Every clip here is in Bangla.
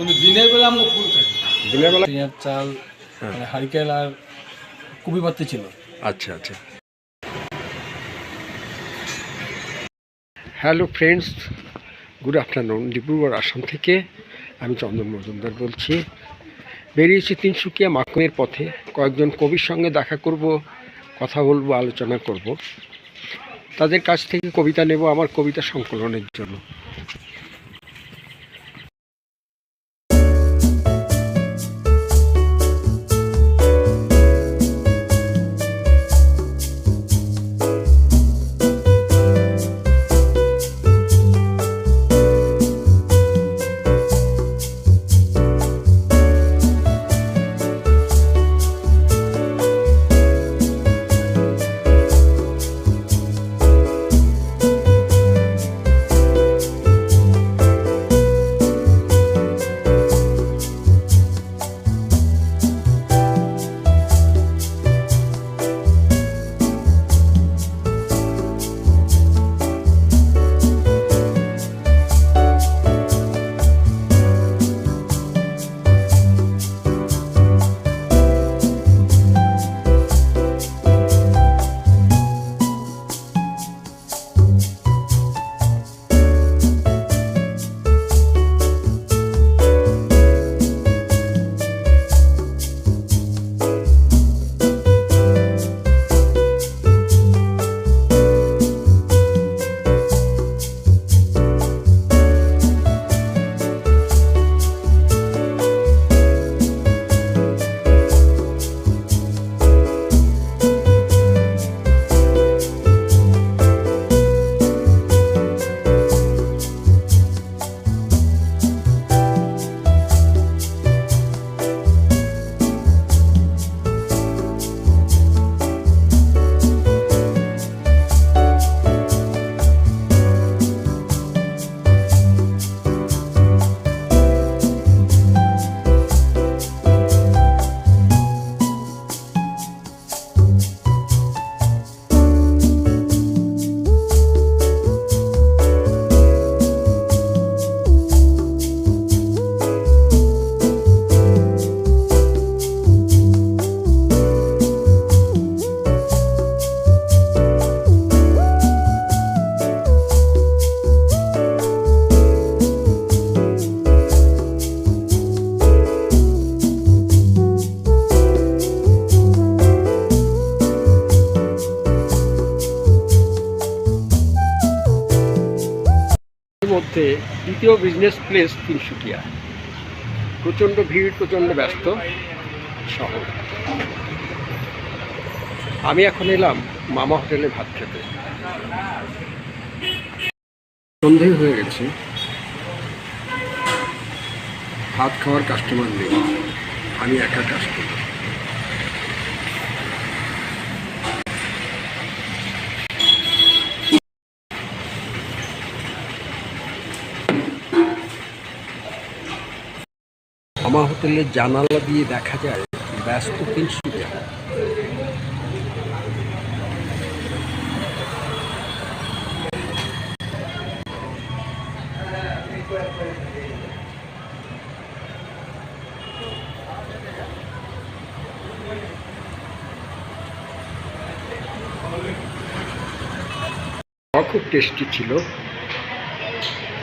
কিন্তু দিনের বেলা আমরা ফুল থাকি দিনের বেলা? চাল হ্যাঁ। মানে হারিকেল আর কুপি পাত্তি ছিল। আচ্ছা আচ্ছা। Hello friends good afternoon. Dibrugarh Assam থেকে আমি চন্দন মজুমদার বলছি। বেরিয়েছি তিনসুকিয়া মাকুমের পথে। কয়েকজন কবির সঙ্গে দেখা করব কথা বলব আলোচনা করব। তাদের কাছ থেকে কবিতা নেব আমার কবিতা সংকলনের জন্য। মধ্যে দ্বিতীয় বিজনেস প্লেস তিনসুকিয়া। প্রচণ্ড ভিড়, প্রচণ্ড ব্যস্ত শহর। আমি এখন এলাম মামা হোটেলে ভাত খেতে। সন্ধে হয়ে গেছে। ভাত খাওয়ার কাস্টমার নেই। আমি একা কাস্টমার মামা হোটেলের জানালা দিয়ে দেখা যায় ব্যস্ত খাওয়া খুব টেস্টি ছিল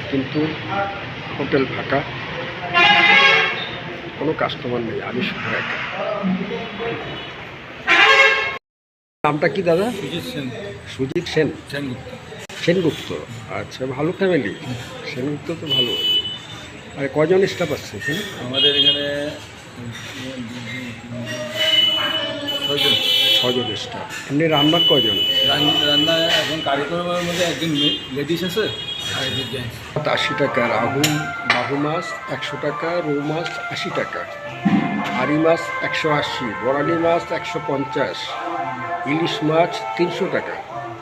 কিন্তু হোটেল ফাঁকা। কোনো কাস্টমার নেই আমি শুধু একা। নামটা কি দাদা? সুজিত সেন। সুজিত সেন? সেনগুপ্ত। সেনগুপ্ত। আচ্ছা ভালো ফ্যামিলি সেনগুপ্ত তো ভালো। আর কজন স্টাফ আসছে এখানে? আমাদের এখানে ছয়জন। ছজন স্টাফ এমনি রান্নার কজন রান- রান্না এখন কারিগরের মধ্যে একজন লেডিস আছে আর একজন জেন্টস আশি টাকা রাহু বাহু মাছ একশো টাকা রৌ মাছ আশি টাকা। আড়ি মাছ একশো আশি বরালি মাছ একশো পঞ্চাশ ইলিশ মাছ তিনশো টাকা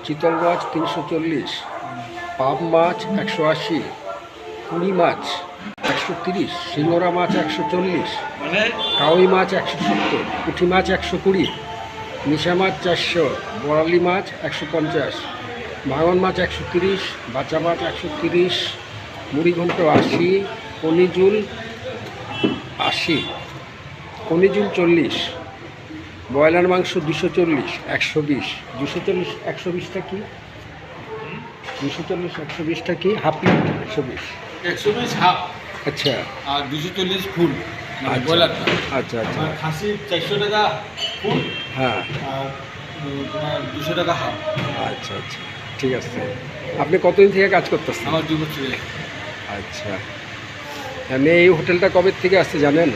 চিতল মাছ তিনশো চল্লিশ পাপ মাছ একশো আশি কুড়ি মাছ একশো তিরিশ শিঙরা মাছ একশো চল্লিশ মানে? কাউই মাছ একশো সত্তর পুঁটি মাছ একশো কুড়ি মিশা মাছ চারশো বরালি মাছ একশো পঞ্চাশ ভাঙন মাছ একশো তিরিশ বাচ্চা মাছ একশো তিরিশ মুড়ি ঘন্ট আশি পনিজুল আশি কনিজুল চল্লিশ ব্রয়লার মাংস দুশো চল্লিশ একশো বিশ দুশো চল্লিশ একশো বিশটা কি? দুশো চল্লিশ একশো বিশটা কি? হাফ প্লেট একশো বিশ। একশো বিশ হাফ। আচ্ছা। আর দুশো চল্লিশ ফুল মানে আচ্ছা। ব্রয়লারটা। আচ্ছা আচ্ছা। খাসি চারশো টাকা ফুল। হ্যাঁ। আর দুশো টাকা হাফ। আচ্ছা আচ্ছা। ঠিক আছে আপনি কতদিন থেকে কাজ করতেছেন? আমার দু বছর আচ্ছা। আমি এই হোটেলটা কবে থেকে আসছে জানেন?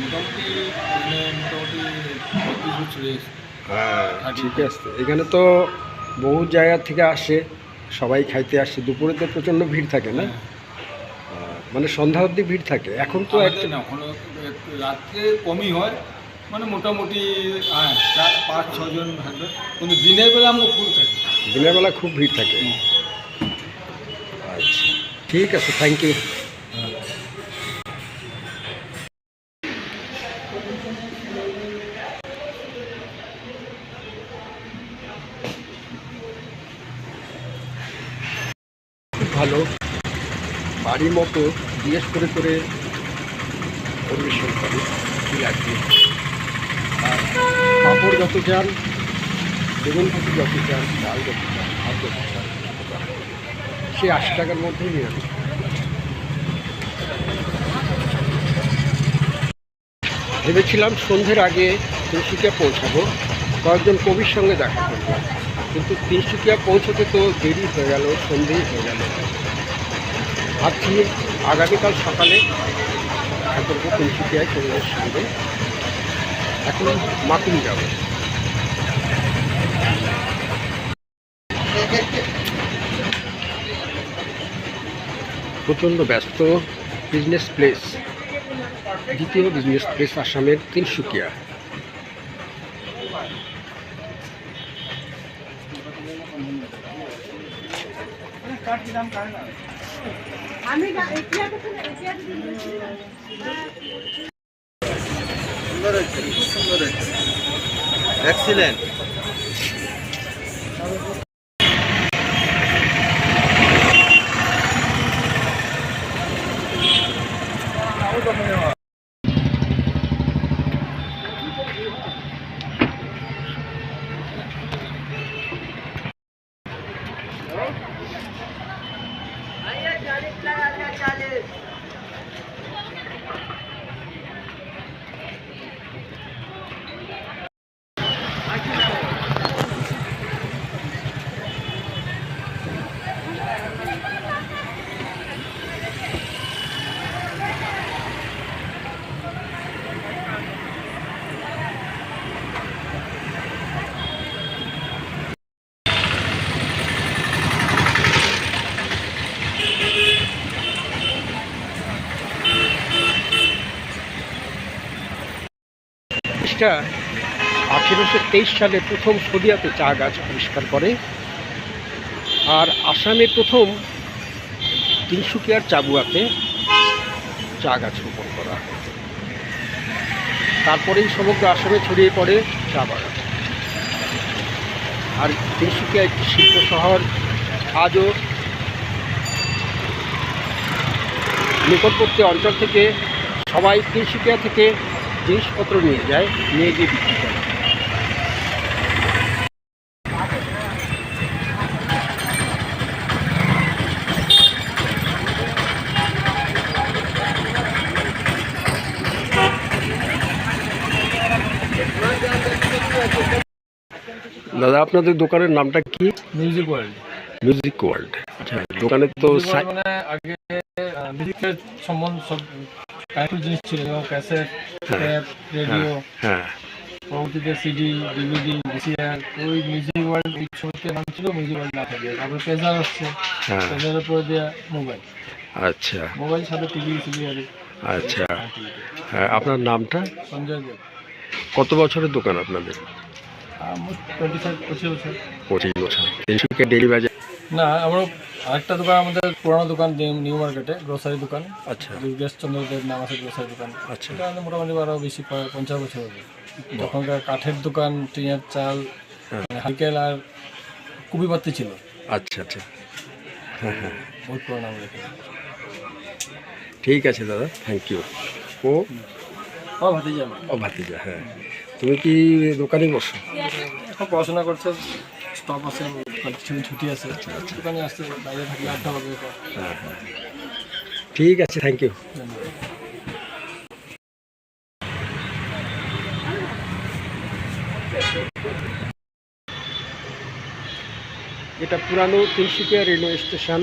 মোটামুটি মানে মোটামুটি হ্যাঁ ঠিক আছে। এখানে তো বহু জায়গা থেকে আসে সবাই খাইতে আসে। দুপুরে তো প্রচণ্ড ভিড় থাকে না? হ্যাঁ, মানে সন্ধ্যা অবধি ভিড় থাকে। এখন তো আমাদের একটা না ওখানে একটু রাত্রে কমই হয়। মানে মোটামুটি হ্যাঁ চার পাঁচ ছজন থাকবে। কিন্তু দিনের বেলা আমরা ফুল থাকি। দিনের বেলা খুব ভিড় থাকে। আচ্ছা ঠিক আছে থ্যাংক ইউ ভালো। বাড়ির মতো জিজ্ঞেস করে করে পরিবেশন করে। কী লাগবে? আর পাঁপড় যত চান, বেগুন ভাজি যত চান, ডাল যত চান, ভাত যত চান সে আশি টাকার মধ্যেই যাবে ভেবেছিলাম সন্ধ্যের আগে তিনসুকিয়া পৌঁছাবো, কয়েকজন কবির সঙ্গে দেখা করব, কিন্তু তিনসুকিয়া পৌঁছতে তো দেরি হয়ে গেল, সন্ধেই হয়ে গেল। ভাবছি আগামীকাল সকালে দেখা করব তিনসুকিয়ায় কবিদের সঙ্গে এখন মাকুম যাব প্রচণ্ড ব্যস্ত বিজনেস প্লেস দ্বিতীয় বিজনেস প্লেস আসামের তিনসুকিয়া আমি সুন্দর হয়েছে। খুব সুন্দর হয়েছে। এক্সিলেন্ট ব্রিটিশরা আঠেরোশো তেইশ সালে প্রথম সদিয়াতে চা গাছ আবিষ্কার করে। আর আসামে প্রথম তিনসুকিয়ার চাবুয়াতে চা গাছ রোপণ করা। তারপরেই সমগ্র আসামে ছড়িয়ে পড়ে চা বাগান। আর তিনসুকিয়া একটি শিল্প শহর, আজও নিকটবর্তী অঞ্চল থেকে সবাই তিনসুকিয়া থেকে জিনিসপত্র নিয়ে যায় নিয়ে গিয়ে বিক্রি করে দাদা আপনাদের দোকানের নামটা কি মিউজিক ওয়ার্ল্ড মিউজিক ওয়ার্ল্ড আচ্ছা দোকানে তো সাই- মানে আগে মিউজিকের সম্বন্ধ সব কানেক্টেড জিনিস ছিল যেমন ক্যাসেট হ্যাঁ, ট্যাপ রেডিও হ্যাঁ পরবর্তীতে সিডি ডিভিডি ভিসিআর ওই মিউজিক ওয়ার্ল্ড ওই ছবিতে নাম ছিল মিউজিক ওয়ার্ল্ড না থাকে তারপরে পেজার হ্যাঁ। পেজারের পরে দেওয়া মোবাইল। আচ্ছা। মোবাইল সাথে টিভি সিডি আর আচ্ছা। হ্যাঁ আপনার নামটা? সঞ্জয় দেব। কত বছরের দোকান আপনাদের? পঁচিশ বছর। পঁচিশ বছর। ডেলি বাজার? না আমরা আরেকটা দোকান আমাদের পুরানো দোকান নিউ- মার্কেটে গ্রোসারি দোকান। আচ্ছা। দুর্গেশ চন্দ্রদেব নাম আছে গ্রোসারি দোকান। আচ্ছা। এটা মোটামুটি আরও বেশি পঞ্চাশ বছর হবে। তখনকার কাঠের দোকান টিনের চাল হ্যাঁ। হাইকেল আর কুবি বাতি ছিল। আচ্ছা আচ্ছা। হ্যাঁ হ্যাঁ। বহুত পুরানো আমাদের ঠিক আছে দাদা থ্যাংক ইউ ও? ও ভাতিজা। ও ভাতিজা হ্যাঁ। তুমি কি দোকানে বসো? এখন পড়াশোনা করছ স্টপ আছে। ছুটি ছুটি আছে। দোকানে আসছে বাইরে থাকলে আড্ডা হবে ঠিক আছে থ্যাংক ইউ এটা পুরানো তিনসুকিয়া রেলওয়ে স্টেশন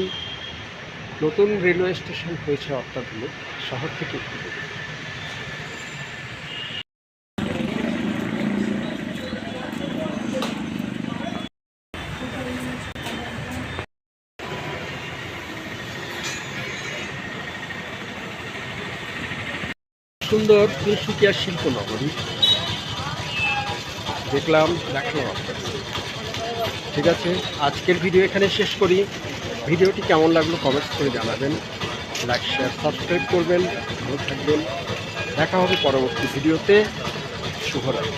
নতুন রেলওয়ে স্টেশন হয়েছে অত্যাধুনিক। শহর থেকে একটু দূরে। সুন্দর তিনসুকিয়া শিল্পনগরী। দেখলাম দেখলাম আপনাদের। ঠিক আছে, আজকের ভিডিও এখানে শেষ করি। ভিডিওটি কেমন লাগল কমেন্টস করে জানাবেন। লাইক শেয়ার সাবস্ক্রাইব করবেন। ভালো থাকবেন। দেখা হবে পরবর্তী ভিডিওতে। শুভরাত্রি।